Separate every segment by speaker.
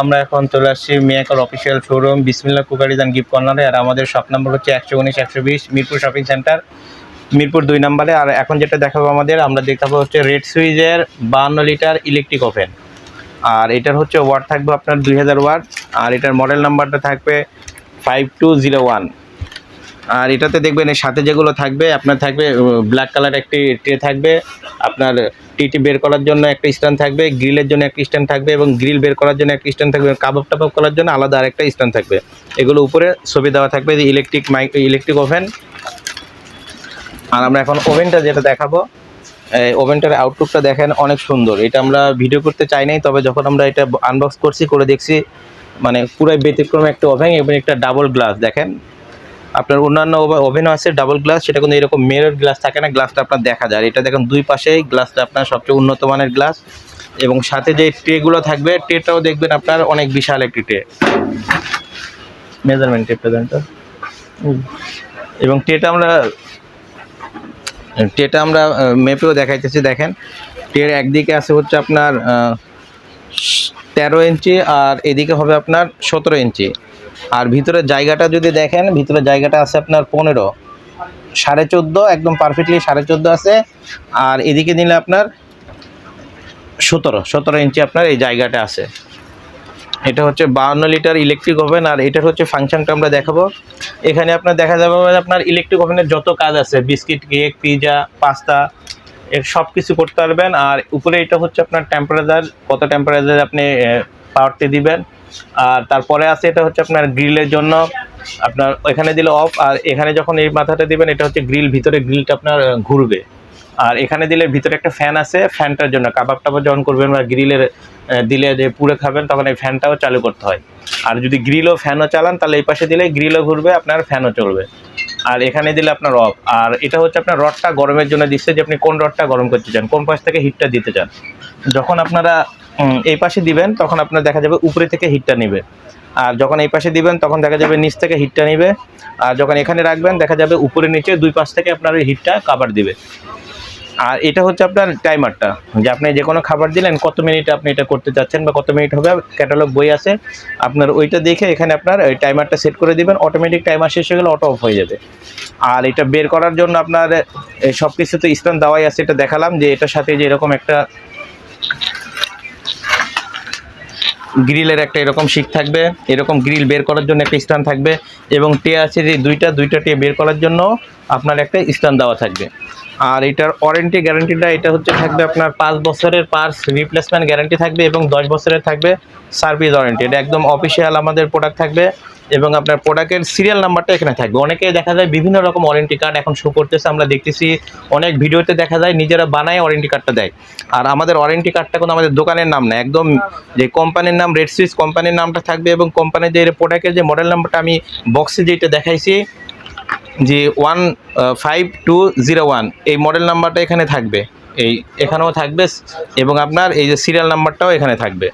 Speaker 1: আমরা এখন চলে আসছি মিয়াকল official showroom Bismillah cookeries and gift কর্নারে আর আমাদের শপ নাম্বার হচ্ছে একশো উনিশ, একশো বিশ, মিরপুর শপিং সেন্টার মিরপুর দুই নম্বরে। আর এখন যেটা দেখাবো আমাদের, আমরা দেখাবো হচ্ছে রেড সুইজের বাহান্ন লিটার ইলেকট্রিক ওভেন আর এটার হচ্ছে ওয়ার্ড থাকবে আপনার দুই হাজার ওয়ার্ড আর এটার মডেল নাম্বারটা থাকবে ফাইভ টু জিরো ওয়ান আর এটাতে দেখবেন এর সাথে যেগুলো থাকবে, আপনার থাকবে ব্ল্যাক কালার একটি ট্রে থাকবে, আপনার টিটি বের করার জন্য একটা স্ট্যান্ড থাকবে গ্রিলের জন্য একটা স্ট্যান্ড থাকবে এবং গ্রিল বের করার জন্য একটা স্ট্যান্ড থাকবে কাবাব টাবাব করার জন্য আলাদা আরেকটা স্ট্যান্ড থাকবে। এগুলো উপরে ছবি দেওয়া থাকবে ইলেকট্রিক মাইক ইলেকট্রিক ওভেন আর আমরা এখন ওভেনটা যেটা দেখাবো ওভেনটার আউটলুকটা দেখেন অনেক সুন্দর। এটা আমরা ভিডিও করতে চাই নাই, তবে যখন আমরা এটা আনবক্স করছি, করে দেখছি মানে পুরাই ব্যতিক্রম একটা ওভেন এবং একটা ডাবল গ্লাস দেখেন। আপনার অন্যান্য ওভেনও আছে ডাবল গ্লাস সেটা কিন্তু এরকম মেরর গ্লাস থাকে না গ্লাসটা আপনার দেখা যায়। এটা দেখেন, দুই পাশেই গ্লাসটা আপনার সবচেয়ে উন্নত মানের গ্লাস এবং সাথে যে ট্রেগুলো থাকবে ট্রেটাও দেখবেন আপনার অনেক বিশাল একটি ট্রে মেজারমেন্ট টেপটা দেন এবং ট্রেটা আমরা ট্রেটা আমরা মেপেও দেখাইতেছি, দেখেন। ট্রের একদিকে আছে হচ্ছে আপনার তেরো ইঞ্চি আর এদিকে হবে আপনার সতেরো ইঞ্চি। আর ভিতরের জায়গাটা যদি দেখেন ভিতরের জায়গাটা আছে আপনার পনেরো। সাড়ে চোদ্দ, একদম পারফেক্টলি সাড়ে চোদ্দ আছে। আর এদিকে নিলে আপনার সতেরো সতেরো ইঞ্চি আপনার এই জায়গাটা আছে। এটা হচ্ছে বাউন্ন লিটার ইলেকট্রিক ওভেন আর এটার হচ্ছে ফাংশনটা আমরা দেখাবো। এখানে আপনার দেখা যাবে আপনার ইলেকট্রিক ওভেনের যত কাজ আছে, বিস্কিট, কেক, পিজা, পাস্তা এর সব কিছু করতে পারবেন। আর উপরে এটা হচ্ছে আপনার টেম্পারেচার কত টেম্পারেচার আপনি পাওয়ারটি দিবেন। আর তারপরে আছে এটা হচ্ছে আপনার গ্রিলের জন্য। আপনার এখানে দিলে অফ আর এখানে যখন এই মাথাটা দিবেন, এটা হচ্ছে গ্রিল ভিতরে গ্রিলটা আপনার ঘুরবে। আর এখানে দিলে ভিতরে একটা ফ্যান আছে ফ্যানটার জন্য। কাবাব টাবাব যখন করবেন বা গ্রিলের দিলে যে পুড়ে খাবেন, তখন এই ফ্যানটাও চালু করতে হয়। আর যদি গ্রিলও ফ্যানও চালান, তাহলে এই পাশে দিলে গ্রিলও ঘুরবে, আপনার ফ্যানও চলবে। আর এখানে দিলে আপনার অফ আর এটা হচ্ছে আপনার রডটা গরমের জন্য দিচ্ছে যে আপনি কোন রডটা গরম করতে চান, কোন পাশ থেকে হিটটা দিতে চান। যখন আপনারা এই পাশে দিবেন, তখন আপনার দেখা যাবে উপরে থেকে হিটটা নেবে। আর যখন এই পাশে দিবেন, তখন দেখা যাবে নিচ থেকে হিটটা নেবে। আর যখন এখানে রাখবেন, দেখা যাবে উপরে নিচে দুই পাশ থেকে আপনার হিটটা কাবার দিবে। আর এটা হচ্ছে আপনার টাইমারটা যে আপনি যে কোনো খাবার দিলেন, কত মিনিট আপনি এটা করতে চাচ্ছেন বা কত মিনিট হবে ক্যাটালগ বই আছে, আপনার ওইটা দেখে এখানে আপনার ওই টাইমারটা সেট করে দিবেন অটোমেটিক টাইমার শেষ হয়ে গেলে অটো অফ হয়ে যাবে। আর এটা বের করার জন্য আপনার সব কিছু তো স্থান দেওয়াই আছে, এটা দেখালাম যে এটার সাথে যে এরকম একটা গ্রিলের একটা এরকম শিক থাকবে, এরকম গ্রিল বের করার জন্য একটা স্ট্যান্ড থাকবে এবং টে আছে যে দুইটা দুইটা টে বের করার জন্য আপনার একটা স্ট্যান্ড দেওয়া থাকবে। আর এটার ওয়ারেন্টি গ্যারান্টিটা, এটা হচ্ছে থাকবে আপনার পাঁচ বছরের পার্স রিপ্লেসমেন্ট গ্যারান্টি থাকবে এবং দশ বছরের থাকবে সার্ভিস ওয়ারেন্টি। এটা একদম অফিসিয়াল আমাদের প্রোডাক্ট থাকবে। এবং আপনার প্রোডাক্টের সিরিয়াল নাম্বারটা এখানে থাকবে। অনেকে দেখা যায় বিভিন্ন রকম ওয়ারেন্টি কার্ড এখন শো করতেছে, আমরা দেখতেছি অনেক ভিডিওতে দেখা যায় নিজেরা বানায় ওয়ারেন্টি কার্ডটা দেয়। আর আমাদের ওয়ারেন্টি কার্ডটা কোনো আমাদের দোকানের নাম না, একদম যে কোম্পানির নাম রেড সুইচ কোম্পানির নামটা থাকবে এবং কোম্পানির যে প্রোডাক্টের যে মডেল নাম্বারটা আমি বক্সে যেটা দেখাইছি, যে one five two zero one এই মডেল নাম্বারটা এখানে থাকবে। এই, এখানেও থাকবে এবং আপনার এই যে সিরিয়াল নাম্বারটাও এখানে থাকবে।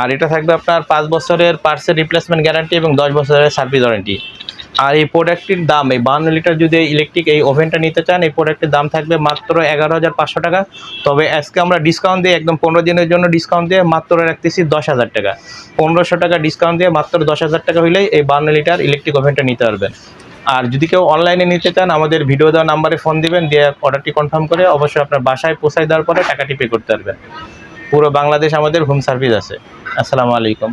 Speaker 1: আর এটা থাকবে আপনার পাঁচ বছরের পার্সের রিপ্লেসমেন্ট গ্যারান্টি এবং দশ বছরের সার্ভিস ওয়ারেন্টি আর এই প্রোডাক্টটির দাম, এই বান্ন লিটার যদি ইলেকট্রিক এই ওভেনটা নিতে চান, এই প্রোডাক্টের দাম থাকবে মাত্র এগারো হাজার পাঁচশো টাকা। তবে আজকে আমরা ডিসকাউন্ট দিয়ে, একদম পনেরো দিনের জন্য ডিসকাউন্ট দিয়ে মাত্র রাখতেছি দশ হাজার টাকা। পনেরোশো টাকা ডিসকাউন্ট দিয়ে মাত্র দশ হাজার টাকা হলেই এই বান্ন লিটার ইলেকট্রিক ওভেনটা নিতে পারবেন। আর যদি কেউ অনলাইনে নিতে চান, আমাদের ভিডিও দেওয়া নাম্বারে ফোন দিবেন, দিয়ে অর্ডারটি কনফার্ম করে অবশ্যই আপনার বাসায় পৌঁছায় দেওয়ার পরে টাকাটি পে করতে পারবেন। পুরো বাংলাদেশ আমাদের হোম সার্ভিস আছে। আসসালামু আলাইকুম।